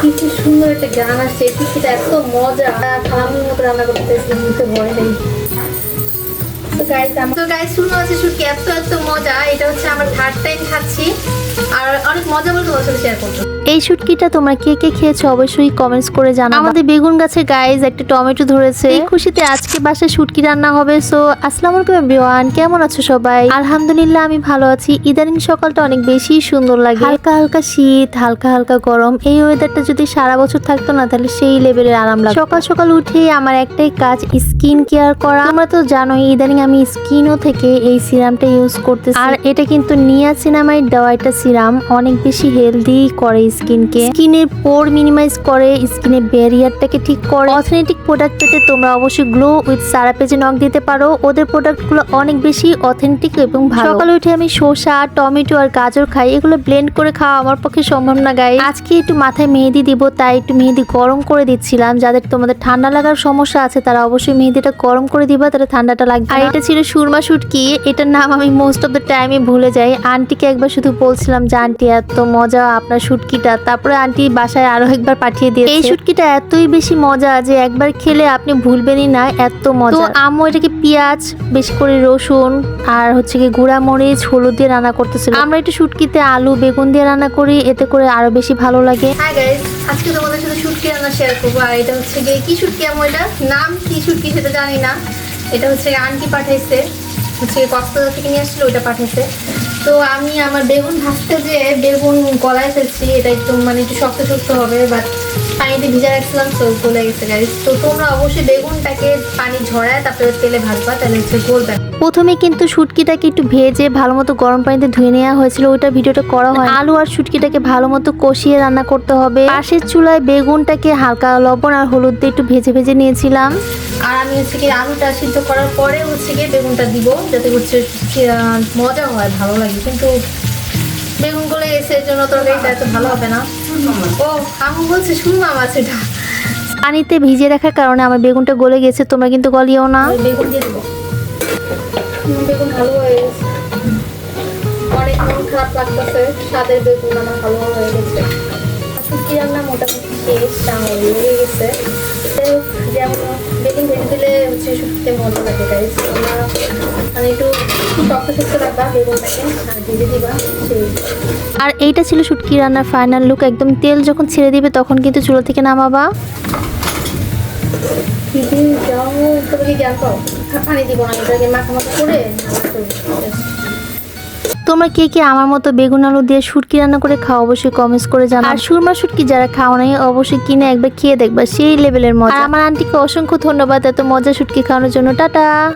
কি সুন্দর একটা গান আসছে টিকিটা এত মজা। খালামের মতো রান্না করতেছিলাম বুঝতে ভয় নেই। তো গাইস তো গাইস এত এত মজা। এটা হচ্ছে আমার থার্ড টাইম খাচ্ছি। আর অনেক মজা বলতে তোমার শেয়ার করব। এই শুটকিটা তোমরা কে কে খেয়েছো অবশ্যই কমেন্টস করে জানাও আমাদের বেগুন গাছে গাইজ একটা টমেটো ধরেছে। এই খুশিতে আজকে বাসায় শুটকি রান্না হবে সো আসসালামু আলাইকুম এভরিওয়ান কেমন আছো সবাই? আলহামদুলিল্লাহ আমি ভালো আছি। ইদানিং সকালটা অনেক বেশি সুন্দর লাগে। হালকা হালকা শীত হালকা হালকা গরম এই ওয়েদারটা যদি সারা বছর থাকতো না তাহলে সেই লেভেলের আরাম লাগে সকাল সকাল উঠে আমার একটাই কাজ স্কিন কেয়ার করা। তোমরা তো জানোই ইদানিং আমি স্কিনও থেকে এই সিরামটা ইউজ করতেছি। আর এটা কিন্তু নিয়াসিনামাইড দেওয়া একটা সিরাম অনেক বেশি হেলদি করে স্কিনকে। স্কিনের পোর মিনিমাইজ করে, স্কিনের ব্যারিয়ারটাকে ঠিক করে। অথেন্টিক প্রোডাক্ট পেতে তোমরা অবশ্যই গ্লো উইথ সারা পেজে নক দিতে পারো। ওদের প্রোডাক্টগুলো অনেক বেশি অথেন্টিক এবং ভালো। সকালে উঠে আমি শসা, টমেটো আর গাজর খাই। এগুলো ব্লেন্ড করে খাওয়া আমার পক্ষে সম্ভব না গাই আজকে একটু মাথায় মেহেদি দিব, তাই একটু মেহেদি গরম করে দিচ্ছিলাম। যাদের তোমাদের ঠান্ডা লাগার সমস্যা আছে, তারা অবশ্যই মেহেদিটা গরম করে দিবা, তাহলে ঠান্ডাটা লাগবে আর এটা ছিল সুরমা শুটকি। এটার নাম আমি মোস্ট অফ দ্য টাইমে ভুলে যাই। আন্টিকে একবার শুধু বলছিলাম যে, আন্টি, এত মজা আপনার শুটকিটা তারপরে আন্টি বাসায় আরও একবার পাঠিয়ে দিয়েছে। এই শুটকিটা এতই বেশি মজা যে একবার খেলে আপনি ভুলবেনই না, এত মজা। তো আম্মু এটাকে পেঁয়াজ, বেশি করে রসুন, আর হচ্ছে কি গুঁড়া মরিচ, হলুদ দিয়ে রান্না করতেছিল। আমরা একটু শুটকিতে আলু, বেগুন দিয়ে রান্না করি, এতে করে আরও বেশি ভালো লাগে। আজকে তোমাদের সাথে শুটকি রান্না শেয়ার করব, আর এটা হচ্ছে গিয়ে কি শুটকি আমার এটা? নাম কি শুটকি সেটা জানি না। এটা হচ্ছে আন্টি পাঠাইছে, হচ্ছে কক্সবাজার থেকে নিয়ে আসছিল, ওইটা পাঠাইছে। তো আমি আমার বেগুন ভাজতে যে বেগুন গলায় ফেলছি এটা একটু মানে একটু শক্ত শক্ত হবে বাট পানিতে ভিজা রাখছিলাম তো গলে গেছে গাইস তো তোমরা অবশ্যই বেগুনটাকে পানি ঝরায় তারপরে তেলে ভাজবা তাহলে হচ্ছে গলবে। প্রথমে কিন্তু শুটকিটাকে একটু ভেজে ভালো মতো গরম পানিতে ধুয়ে নেওয়া হয়েছিল ওইটা ভিডিওটা করা হয় আলু আর শুটকিটাকে ভালো মতো কষিয়ে রান্না করতে হবে। পাশের চুলায় বেগুনটাকে হালকা লবণ আর হলুদ দিয়ে একটু ভেজে ভেজে নিয়েছিলাম। আর আমি হচ্ছে কি আলুটা সিদ্ধ করার পরে হচ্ছে গিয়ে বেগুনটা দিব যাতে হচ্ছে মজা হয় ভালো লাগে। কিন্তু বেগুনগুলো এসে জন্য তরকারিটা এত ভালো হবে না। ও আমি বলছি শুনলাম আছে এটা পানিতে ভিজিয়ে রাখার কারণে আমার বেগুনটা গলে গেছে তোমরা কিন্তু গলিও না। বেগুন দিয়ে দেবো। বেগুন ভালো হয়ে গেছে। অনেক মন খারাপ লাগতেছে স্বাদের বেগুন আমার ভালো হয়ে গেছে। রান্না মোটামুটি শেষ আমার লেগে গেছে। যেমন বেগুন ভেজে দিলে হচ্ছে মজা লাগে গাইস তোমরা মানে একটু আর এইটা ছিল শুটকি রান্নার ফাইনাল লুক একদম তেল যখন ছেড়ে দিবে তখন কিন্তু চুলো থেকে নামাবা। তোমরা কে কে আমার মতো বেগুন আলু দিয়ে শুটকি রান্না করে খাও অবশ্যই কমেন্টস করে জানাও। আর সুরমা শুটকি যারা খাও নাই অবশ্যই কিনে একবার খেয়ে দেখবা সেই লেভেলের মজা। আমার আন্টিকে অসংখ্য ধন্যবাদ এত মজা শুটকি খাওয়ানোর জন্য। টাটা!